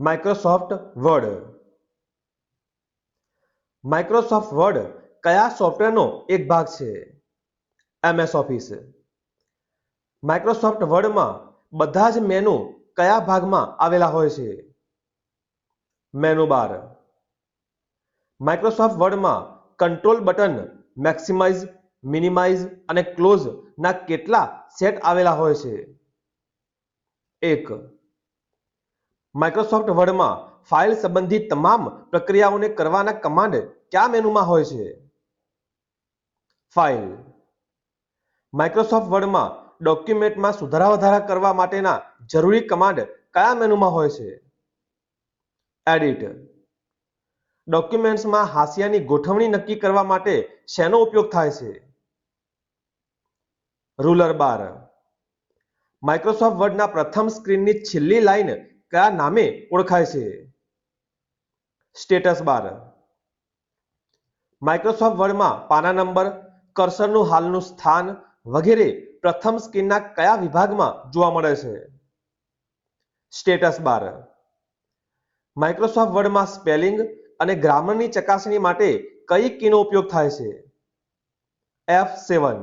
Microsoft word Microsoft word કયા સોફ્ટવેરનો એક ભાગ છે? એમએસ ઓફિસ માઇક્રોસોફ્ટ વર્ડમાં બધા જ મેનુ કયા ભાગમાં આવેલા હોય છે? મેનુ બાર માઇક્રોસોફ્ટ વર્ડમાં કંટ્રોલ બટન મેક્સિમાઇઝ મિનિમાઇઝ અને ક્લોઝ ના કેટલા સેટ આવેલા હોય છે? એક. માઇક્રોસોફ્ટ વર્ડમાં ફાઇલ સંબંધિત તમામ પ્રક્રિયાઓને કરવાના કમાન્ડ કયા મેનુમાં હોય છે? ફાઇલ માઇક્રોસોફ્ટ વર્ડમાં ડોક્યુમેન્ટમાં સુધારા વધારા કરવા માટેના જરૂરી કમાન્ડ કયા મેનુમાં હોય છે? એડિટ ડોક્યુમેન્ટ્સમાં હાસિયાની ગોઠવણી નક્કી કરવા માટે શેનો ઉપયોગ થાય છે? રૂલર બાર માઇક્રોસોફ્ટ વર્ડના પ્રથમ સ્ક્રીનની છેલ્લી લાઈન કયા નામે ઓળખાય છે સ્ટેટસ બાર માઇક્રોસોફ્ટ વર્ડમાં પાના નંબર કર્સરનું હાલનું સ્થાન વગેરે પ્રથમ સ્ક્રીનના કયા વિભાગમાં જોવા મળે છે સ્ટેટસ બાર માઇક્રોસોફ્ટ વર્ડમાં સ્પેલિંગ અને ગ્રામરની ચકાસણી માટે કઈ કીનો ઉપયોગ થાય છે એફ સેવન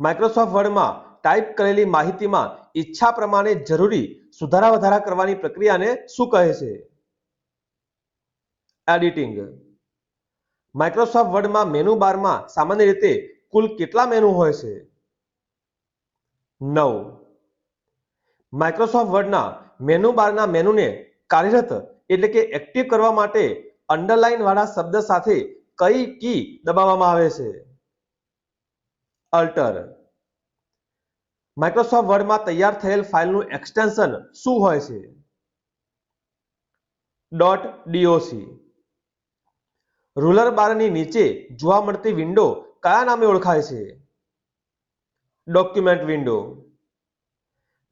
માઇક્રોસોફ્ટ વર્ડમાં ટાઈપ કરેલી માહિતીમાં ઈચ્છા પ્રમાણે જરૂરી સુધારા વધારા કરવાની પ્રક્રિયાને શું કહે છે? એડિટિંગ માઇક્રોસોફ્ટ વર્ડમાં મેનુ બારમાં સામાન્ય રીતે કુલ કેટલા મેનુ હોય છે? નવ. માઇક્રોસોફ્ટ વર્ડના મેનુ બારના મેનુને કાર્યરત એટલે કે એક્ટિવ કરવા માટે અંડરલાઇન વાળા શબ્દ સાથે કઈ કી દબાવવામાં આવે છે? અલ્ટર માઇક્રોસોફ્ટ વર્ડમાં તૈયાર થયેલ ફાઇલનું એક્સટેન્શન શું હોય છે? ડોટ ડીઓસી રૂલર બારની નીચે જોવા મળતી વિન્ડો કયા નામે ઓળખાય છે? ડોક્યુમેન્ટ વિન્ડો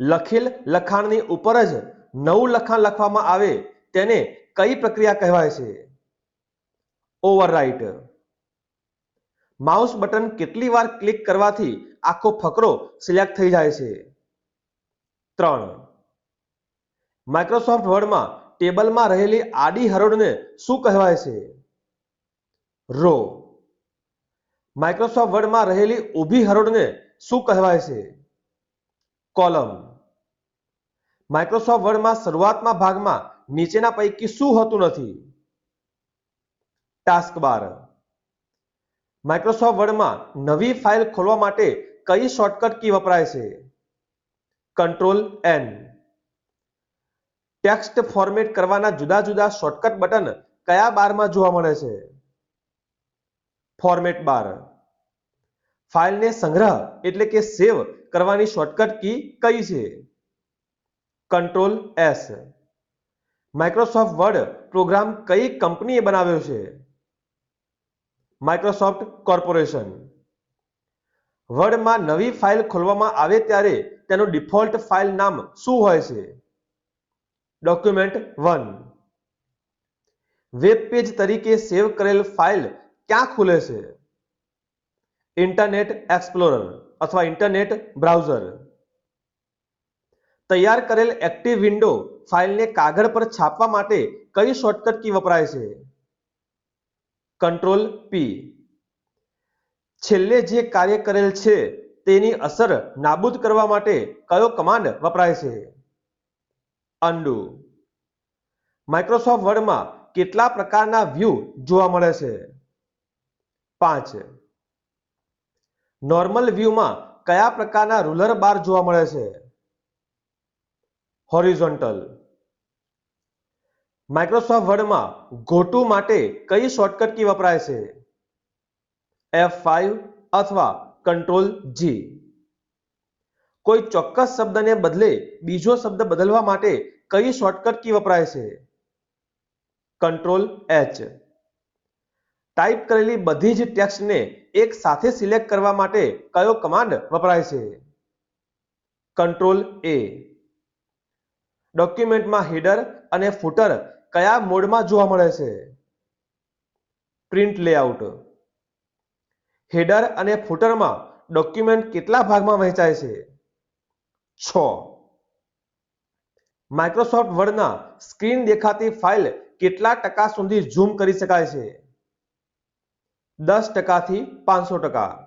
લખેલ લખાણની ઉપર જ નવું લખાણ લખવામાં આવે તેને કઈ પ્રક્રિયા કહેવાય છે? ઓવરરાઇટ માઉસ બટન કેટલી વાર ક્લિક કરવાથી આખો ફકરો સિલેક્ટ થઈ જાય છે. ત્રણ. માઇક્રોસોફ્ટ વર્ડમાં ટેબલમાં રહેલી આડી હરોળને શું કહેવાય છે? રો માઇક્રોસોફ્ટ વર્ડમાં રહેલી ઊભી હરોળને શું કહેવાય છે? કોલમ માઇક્રોસોફ્ટ વર્ડમાં શરૂઆતના ભાગમાં નીચેના પૈકી શું હોતું નથી? ટાસ્ક બાર માઇક્રોસોફ્ટ વર્ડમાં નવી ફાઇલ ખોલવા માટે કઈ શોર્ટકટ કી વપરાય છે? કંટ્રોલ એન ટેક્સ્ટ ફોર્મેટ કરવાના જુદા જુદા શોર્ટકટ બટન કયા બારમાં જોવા મળે છે? Format bar. ફાઇલને સંગ્રહ એટલે કે સેવ કરવાની શોર્ટકટ કી કઈ છે? Control S Microsoft Word program કઈ કંપનીએ બનાવ્યો છે? માઇક્રોસોફ્ટ કોર્પોરેશન વર્ડમાં નવી ફાઇલ ખોલવામાં આવે ત્યારે તેનું ડિફોલ્ટ ફાઇલ નામ શું હોય છે? ડોક્યુમેન્ટ વન વેબ પેજ તરીકે સેવ કરેલ ફાઇલ ક્યાં ખુલે છે? ઇન્ટરનેટ એક્સપ્લોરર અથવા ઇન્ટરનેટ બ્રાઉઝર તૈયાર કરેલ એક્ટિવ વિન્ડો ફાઇલને કાગળ પર છાપવા માટે કઈ શોર્ટકટ કી વપરાય છે? કંટ્રોલ પી છેલ્લે જે કાર્ય કરેલ છે, તેની અસર નાબૂદ કરવા માટે કયો કમાન્ડ વપરાય છે? અન્ડુ. માઇક્રોસોફ્ટ વર્ડમાં કેટલા પ્રકારના વ્યૂ જોવા મળે છે? પાંચ. નોર્મલ વ્યૂમાં કયા પ્રકારના રૂલર બાર જોવા મળે છે? હોરિઝોન્ટલ માઇક્રોસોફ્ટ વર્ડમાં ગોટુ માટે કઈ શોર્ટકટ કી વપરાય છે? એફ ફાઇવ અથવા કંટ્રોલ જી કોઈ ચોક્કસ શબ્દને બદલે બીજો શબ્દ બદલવા માટે કઈ શોર્ટકટ કી વપરાય છે? કંટ્રોલ એચ ટાઈપ કરેલી બધી જ ટેક્સ્ટને એક સાથે સિલેક્ટ કરવા માટે કયો કમાન્ડ વપરાય છે? કંટ્રોલ એ ડોક્યુમેન્ટમાં હેડર અને ફૂટર કયા મોડમાં જોવા મળે છે? પ્રિન્ટ લેઆઉટ હેડર અને ફૂટરમાં ડોક્યુમેન્ટ કેટલા ભાગમાં વહેંચાય છે? છ. માઇક્રોસોફ્ટ વર્ડના સ્ક્રીન દેખાતી ફાઇલ કેટલા ટકા સુધી ઝૂમ કરી શકાય છે? દસ ટકાથી પાંચસો ટકા.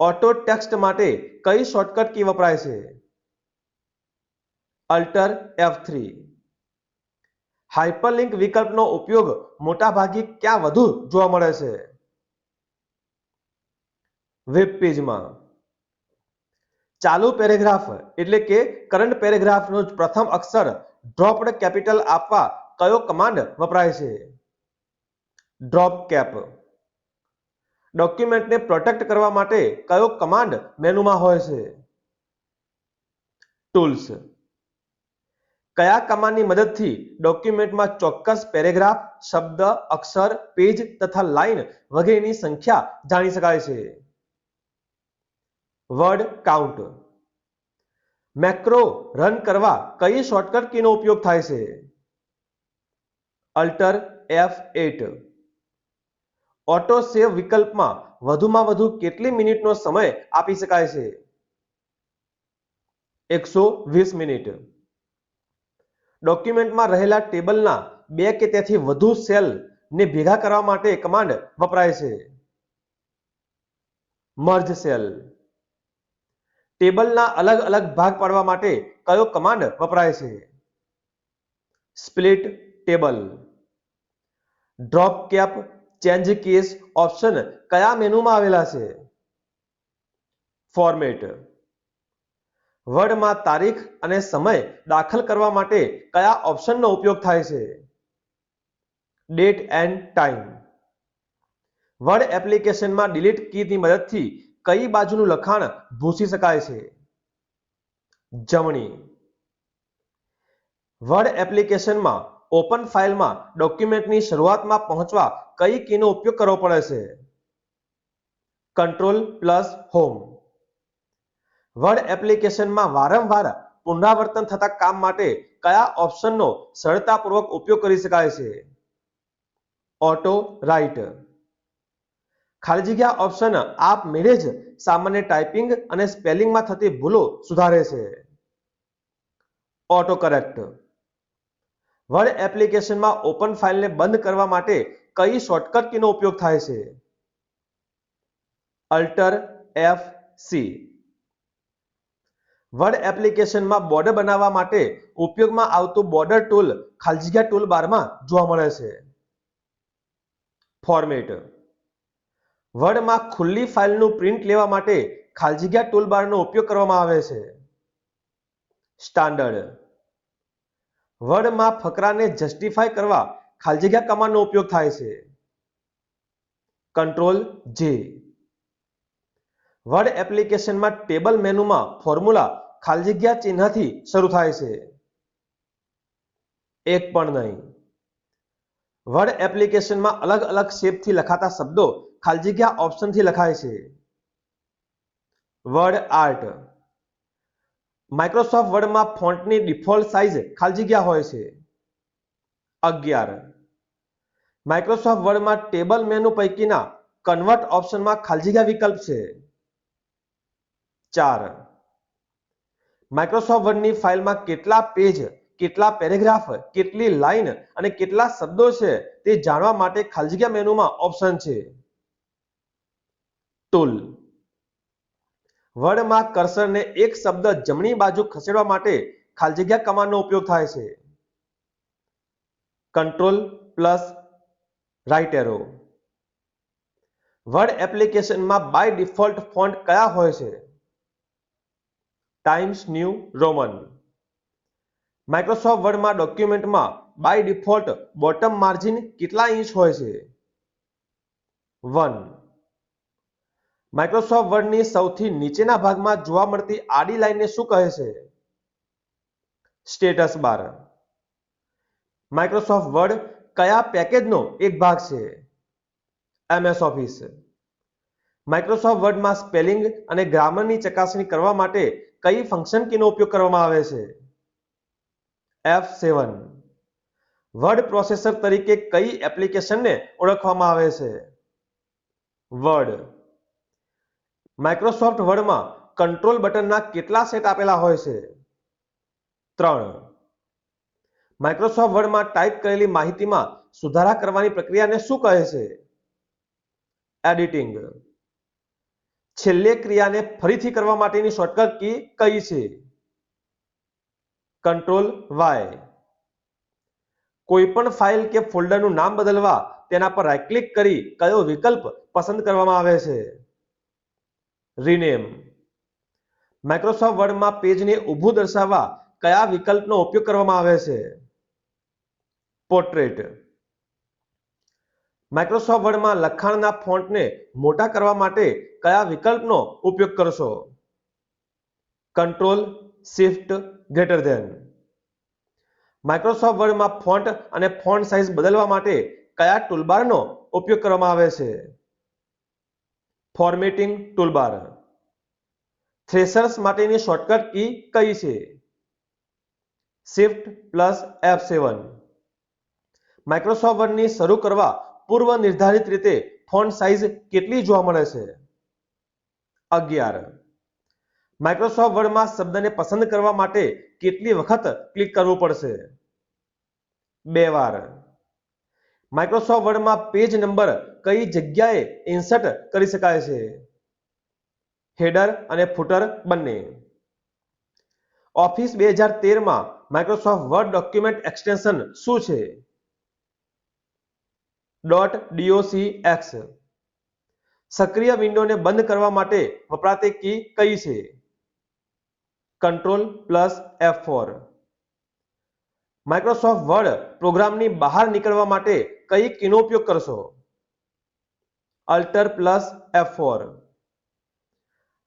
ઓટો ટેક્સ્ટ માટે કઈ શોર્ટકટ કી વપરાય છે? Alter F three. હાઇપરલિંક વિકલ્પનો ઉપયોગ મોટાભાગે ક્યાં વધુ જોવા મળે છે? વેબ પેજમાં ચાલુ પેરેગ્રાફ એટલે કે કરંટ પેરેગ્રાફનો પ્રથમ અક્ષર ડ્રોપ્ડ કેપિટલ આપવા કયો કમાન્ડ વપરાય છે? ડ્રોપ કેપ ડોક્યુમેન્ટને પ્રોટેક્ટ કરવા માટે કયો કમાન્ડ મેનુમાં હોય છે? ટૂલ્સ કયા કમાન્ડની મદદથી ડોક્યુમેન્ટમાં ચોક્કસ પેરેગ્રાફ, શબ્દ, અક્ષર પેજ તથા લાઈન વગેરેની સંખ્યા જાણી શકાય છે? વર્ડ કાઉન્ટ મેક્રો રન કરવા કઈ શોર્ટકટ કીનો ઉપયોગ થાય છે? Alter F eight auto save વિકલ્પમાં વધુમાં વધુ કેટલી મિનિટનો સમય આપી શકાય છે? એકસો વીસ મિનિટ. ડોક્યુમેન્ટમાં રહેલા ટેબલના બે કે તેથી વધુ સેલ ને ભેગા કરવા માટે કમાન્ડ વપરાય છે. મર્જ સેલ ટેબલના અલગ અલગ ભાગ પાડવા માટે કયો કમાન્ડ વપરાય છે? Split table. Drop cap change case option કયા મેનુમાં આવેલા છે? ફોર્મેટ. વર્ડમાં તારીખ અને સમય દાખલ કરવા માટે કયા ઓપ્શનનો ઉપયોગ થાય છે? Date and time. વર્ડ એપ્લિકેશનમાં ડિલીટ કીની મદદથી કઈ બાજુનું લખાણ ભૂસી શકાય છે? જમણી. વર્ડ એપ્લિકેશનમાં ઓપન ફાઇલમાં ડોક્યુમેન્ટની શરૂઆતમાં પહોંચવા કઈ કીનો ઉપયોગ કરવો પડે છે? કંટ્રોલ પ્લસ હોમ વર્ડ એપ્લિકેશનમાં વારંવાર પુનરાવર્તન થતા કામ માટે કયા ઓપ્શનનો સરળતાપૂર્વક ઉપયોગ કરી શકાય છે? ઓટો રાઇટ ખાલી જગ્યા ઓપ્શન આપ મેળે જ સામાન્ય ટાઈપિંગ અને સ્પેલિંગમાં થતી ભૂલો સુધારે છે. ઓટો કરેક્ટ વર્ડ એપ્લિકેશનમાં ઓપન ફાઇલને બંધ કરવા માટે કઈ શોર્ટકટ કીનો ઉપયોગ થાય છે? અલ્ટર એફ સી વર્ડ એપ્લિકેશનમાં બોર્ડર બનાવવા માટે ઉપયોગમાં આવતું બોર્ડર ટૂલ ખાલી જગ્યા ટૂલ બારમાં જોવા મળે છે. ફોર્મેટ વર્ડમાં ખુલ્લી ફાઇલનું પ્રિન્ટ લેવા માટે ખાલજીગ્યા ટૂલબારનો ઉપયોગ કરવામાં આવે છે. સ્ટાન્ડર્ડ. વર્ડમાં ફકરાને જસ્ટિફાય કરવા ખાલજીગ્યા જગ્યા કમાન્ડનો ઉપયોગ થાય છે. કંટ્રોલ જે. વર્ડ એપ્લિકેશનમાં ટેબલ મેનુમાં ફોર્મ્યુલા ખાલજીગ્યા ચિહ્નથી શરૂ થાય છે. એક પણ નહીં. વર્ડ એપ્લિકેશનમાં અલગ અલગ શેપથી લખાતા શબ્દો ખાલી જગ્યા ઓપ્શનથી લખાય છે? વર્ડ આર્ટ માઇક્રોસોફ્ટ વર્ડમાં ફોન્ટની ડિફોલ્ટ સાઇઝ ખાલી જગ્યા હોય છે? અગિયાર. માઇક્રોસોફ્ટ વર્ડમાં ટેબલ મેનુ પૈકીના કન્વર્ટ ઓપ્શનમાં ખાલી જગ્યા વિકલ્પ છે? ચાર. માઇક્રોસોફ્ટ વર્ડની ફાઇલમાં કેટલા પેજ કેટલા પેરેગ્રાફ કેટલી લાઇન અને કેટલા શબ્દો છે તે જાણવા માટે ખાલી જગ્યા મેનુમાં ઓપ્શન છે? ટૂલ વર્ડમાં કર્સરને એક શબ્દ જમણી બાજુ ખસેડવા માટે ખાલી જગ્યા કમાન્ડનો ઉપયોગ થાય છે. Control plus right arrow. Word એપ્લિકેશનમાં બાય ડિફોલ્ટ ફોન્ટ કયા હોય છે? Times New Roman. માઇક્રોસોફ્ટ વર્ડમાં ડોક્યુમેન્ટમાં બાય ડિફોલ્ટ બોટમ માર્જિન કેટલા ઇંચ હોય છે? વન. માઇક્રોસોફ્ટ વર્ડની સૌથી નીચેના ભાગમાં જોવા મળતી આડી લાઈનને શું કહે છે? સ્ટેટસ બાર માઇક્રોસોફ્ટ વર્ડ કયા પેકેજનો એક ભાગ છે? એમએસ ઓફિસ માઇક્રોસોફ્ટ વર્ડમાં સ્પેલિંગ અને ગ્રામરની ચકાસણી કરવા માટે કઈ ફંક્શન કીનો ઉપયોગ કરવામાં આવે છે? એફ સેવન વર્ડ પ્રોસેસર તરીકે કઈ એપ્લિકેશનને ઓળખવામાં આવે છે? વર્ડ માઇક્રોસોફ્ટ વર્ડમાં કંટ્રોલ બટનના કેટલા સેટ આપેલા હોય છે? ત્રણ. માઇક્રોસોફ્ટ વર્ડમાં ટાઈપ કરેલી માહિતીમાં સુધારા કરવાની પ્રક્રિયાને શું કહે છે? એડિટિંગ છેલ્લે ક્રિયાને ફરીથી કરવા માટેની શોર્ટકટ કી કઈ છે? કંટ્રોલ વાય કોઈ પણ ફાઇલ કે ફોલ્ડરનું નામ બદલવા તેના પર રાઇટ ક્લિક કરી કયો વિકલ્પ પસંદ કરવામાં આવે છે? રિનેમ માઇક્રોસોફ્ટ વર્ડમાં પેજને ઊભું દર્શાવવા કયા વિકલ્પનો ઉપયોગ કરવામાં આવે છે? પોર્ટ્રેટ માઇક્રોસોફ્ટ વર્ડમાં લખાણના ફોન્ટને મોટા કરવા માટે કયા વિકલ્પનો ઉપયોગ કરશો? Control shift greater than Microsoft વર્ડમાં font અને ફોન્ટ સાઇઝ બદલવા માટે કયા ટૂલબારનો ઉપયોગ કરવામાં આવે છે? ફોર્મેટિંગ ટૂલબાર થ્રેસર્સ માટેની શોર્ટકટ કી કઈ છે? Shift plus F seven Microsoft વર્ડની શરૂ કરવા પૂર્વ નિર્ધારિત રીતે ફોન્ટ સાઇઝ કેટલી જોવા મળે છે? અગિયાર. માઇક્રોસોફ્ટ વર્ડમાં શબ્દને પસંદ કરવા માટે કેટલી વખત ક્લિક કરવું પડશે? બે વાર. માઇક્રોસોફ્ટ વર્ડમાં પેજ નંબર કઈ જગ્યાએ ઇન્સર્ટ કરી શકાય છે? હેડર અને ફૂટર બંને. ઓફિસ બે હજાર તેરમાં માઇક્રોસોફ્ટ વર્ડ ડોક્યુમેન્ટ એક્સટેન્શન શું છે? ડોટ ડીઓસી એક્સ સક્રિય વિન્ડોને બંધ કરવા માટે વપરાતી કી કઈ છે? Control plus F four Microsoft Word પ્રોગ્રામની બહાર નીકળવા માટે કઈ કીનો ઉપયોગ કરશો? Alter plus F four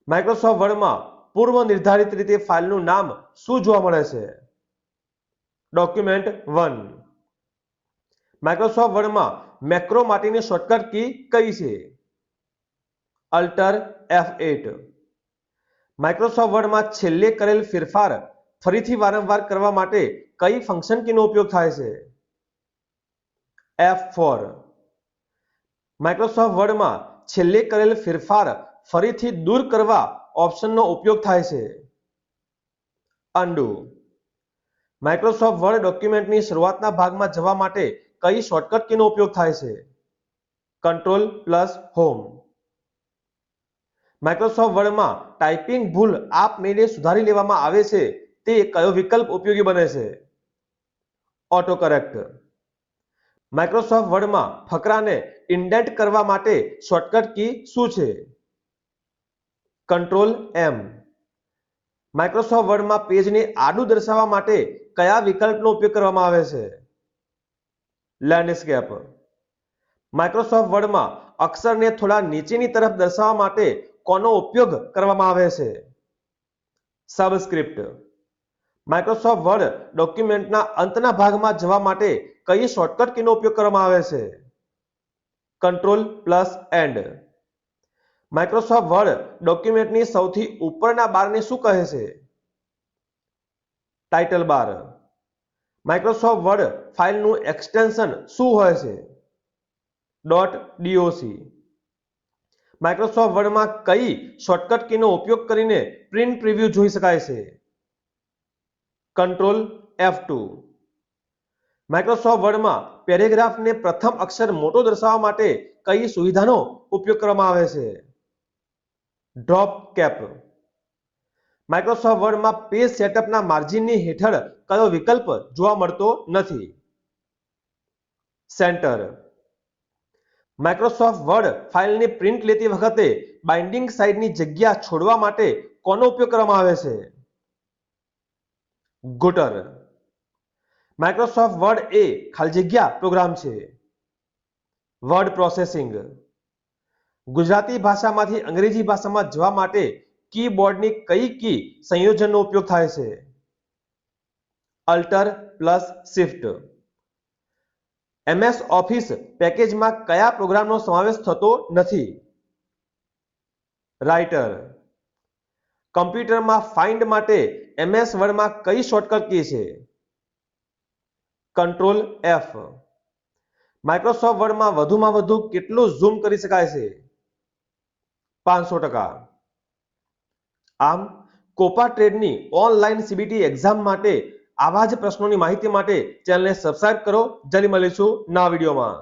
Microsoft વર્ડમાં પૂર્વ નિર્ધારિત રીતે ફાઇલનું નામ શું જોવા મળે છે? ડોક્યુમેન્ટ વન માઇક્રોસોફ્ટ વર્ડમાં મેક્રો માટેની શોર્ટકટ કી કઈ છે? અલ્ટર એફ એટ માઇક્રોસોફ્ટ વર્ડમાં છેલ્લે કરેલ ફેરફાર ફરીથી વારંવાર કરવા માટે કઈ ફંક્શન કીનો ઉપયોગ થાય છે? એફ ફોર માઇક્રોસોફ્ટ વર્ડમાં છેલ્લે કરેલ ફેરફાર ફરીથી દૂર કરવા ઓપ્શનનો ઉપયોગ થાય છે. અન્ડુ માઇક્રોસોફ્ટ વર્ડ ડોક્યુમેન્ટની શરૂઆતના ભાગમાં જવા માટે કઈ શોર્ટકટ કીનો ઉપયોગ થાય છે? કંટ્રોલ પ્લસ હોમ માઇક્રોસોફ્ટ વર્ડમાં ટાઈપિંગ ભૂલ આપમેળે સુધારી લેવામાં આવે છે તે કયો વિકલ્પ ઉપયોગી બને છે? ઓટો કરેક્ટ માઇક્રોસોફ્ટ વર્ડમાં ફકરાને ઇન્ડેન્ટ કરવા માટે શોર્ટકટ કી શું છે? કંટ્રોલ એમ માઇક્રોસોફ્ટ વર્ડમાં પેજને આડું દર્શાવવા માટે કયા વિકલ્પનો ઉપયોગ કરવામાં આવે છે? લેન્ડસ્કેપ માઇક્રોસોફ્ટ વર્ડમાં અક્ષરને થોડા નીચેની તરફ દર્શાવવા માટે કોનો ઉપયોગ કરવામાં આવે છે? સબસ્ક્રિપ્ટ માઇક્રોસોફ્ટ વર્ડ ડોક્યુમેન્ટના અંતના ભાગમાં જવા માટે કઈ શોર્ટકટ કીનો ઉપયોગ કરવામાં આવે છે? Control plus end Microsoft Word ડોક્યુમેન્ટની સૌથી ઉપરના બારને શું કહે છે? ટાઇટલ બાર માઇક્રોસોફ્ટ વર્ડ ફાઇલનું એક્સટેન્શન શું હોય છે? ડોટ ડીઓસી માઇક્રોસોફ્ટ વર્ડમાં કઈ શોર્ટકટ કીનો ઉપયોગ કરીને પ્રિન્ટ પ્રિવ્યુ જોઈ શકાય છે? કંટ્રોલ એફ ટુ માઇક્રોસોફ્ટ વર્ડમાં પેરેગ્રાફને પ્રથમ અક્ષર મોટો દર્શાવવા માટે કઈ સુવિધાનો ઉપયોગ કરવામાં આવે છે? ડ્રોપ કેપ માઇક્રોસોફ્ટ વર્ડમાં પેજ સેટઅપના માર્જિનની હેઠળ કયો વિકલ્પ જોવા મળતો નથી? સેન્ટર માઇક્રોસોફ્ટ વર્ડ ફાઇલની પ્રિન્ટ લેતી વખતે બાઇન્ડિંગ સાઇડની જગ્યા છોડવા માટે કોનો ઉપયોગ કરવામાં આવે છે? ગુટર માઇક્રોસોફ્ટ વર્ડ એ ખાલી જગ્યા પ્રોગ્રામ છે. વર્ડ પ્રોસેસિંગ ગુજરાતી ભાષામાંથી અંગ્રેજી ભાષામાં જવા માટે કીબોર્ડની કઈ કી સંયોજનનો ઉપયોગ થાય છે? Alt plus shift MS Office પેકેજમાં કયા પ્રોગ્રામનો સમાવેશ થતો નથી? રાઇટર કમ્પ્યુટરમાં ફાઇન્ડ માટે એમએસ વર્ડમાં કઈ શોર્ટકટ કી છે? કંટ્રોલ એફ માઇક્રોસોફ્ટ વર્ડમાં વધુમાં વધુ કેટલું ઝૂમ કરી શકાય છે? પાંચસો ટકા. આમ, કોપા ટ્રેડની ઓનલાઈન સીબીટી એક્ઝામ માટે આવા જ પ્રશ્નોની માહિતી માટે ચેનલને સબસ્ક્રાઇબ કરો. જલ્દી મળીશું ના વિડીયોમાં.